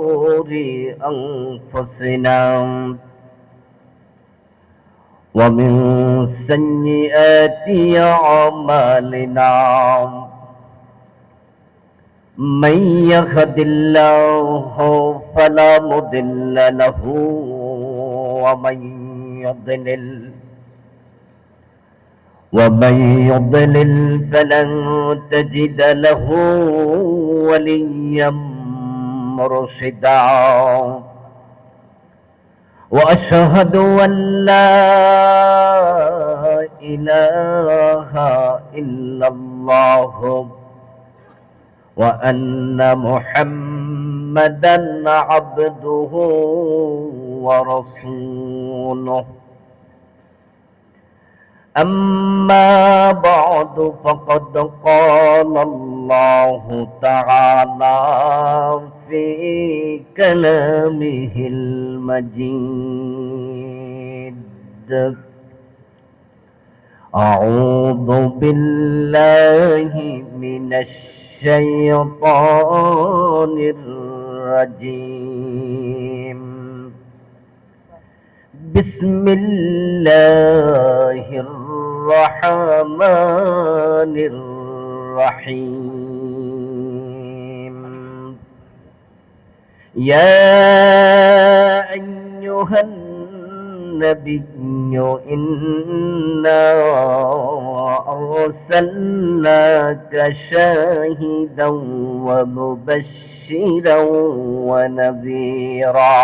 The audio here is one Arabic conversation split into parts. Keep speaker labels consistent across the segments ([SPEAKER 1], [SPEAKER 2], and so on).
[SPEAKER 1] شرور أنفسنا. ومن سيئات أعمالنا من يهد الله فلا مضل له ومن يضلل ومن يضلل فلن تجد له وليا مرشدا وأشهد أن لا إله إلا الله وأن محمدا عبده ورسوله. أما بعد فقد قال الله تعالى في كلامه المجيد. أعوذ بالله من الشيطان الرجيم. بسم الله الرحمن الرحيم. يا أيها النبي إنا أرسلناك شاهدا ومبشرا ونذيرا.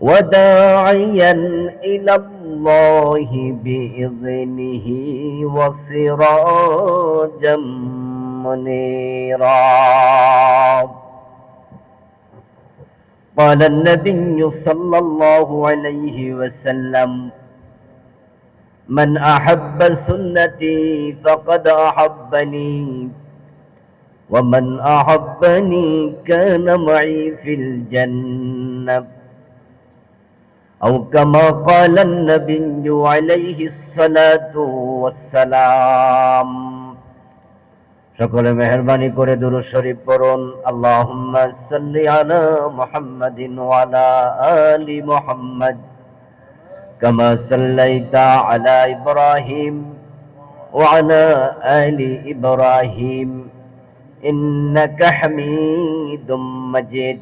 [SPEAKER 1] وداعيا إلى الله بإذنه وسراجا منيرا. قال النبي صلى الله عليه وسلم من أحب سنتي فقد أحبني ومن أحبني كان معي في الجنة. أو كما قال النبي عليه الصلاة والسلام সকলে মেহরবানি করে দুরূদ শরীফ পড়ুন আল্লাহুম্মা সাল্লি আলা মুহাম্মাদিন ওয়া আলা আলি মুহাম্মাদ কামা সাল্লাইতা আলা ইব্রাহিম ওয়া আলা আলি ইব্রাহিম ইন্নাকা হামিদুম মাজিদ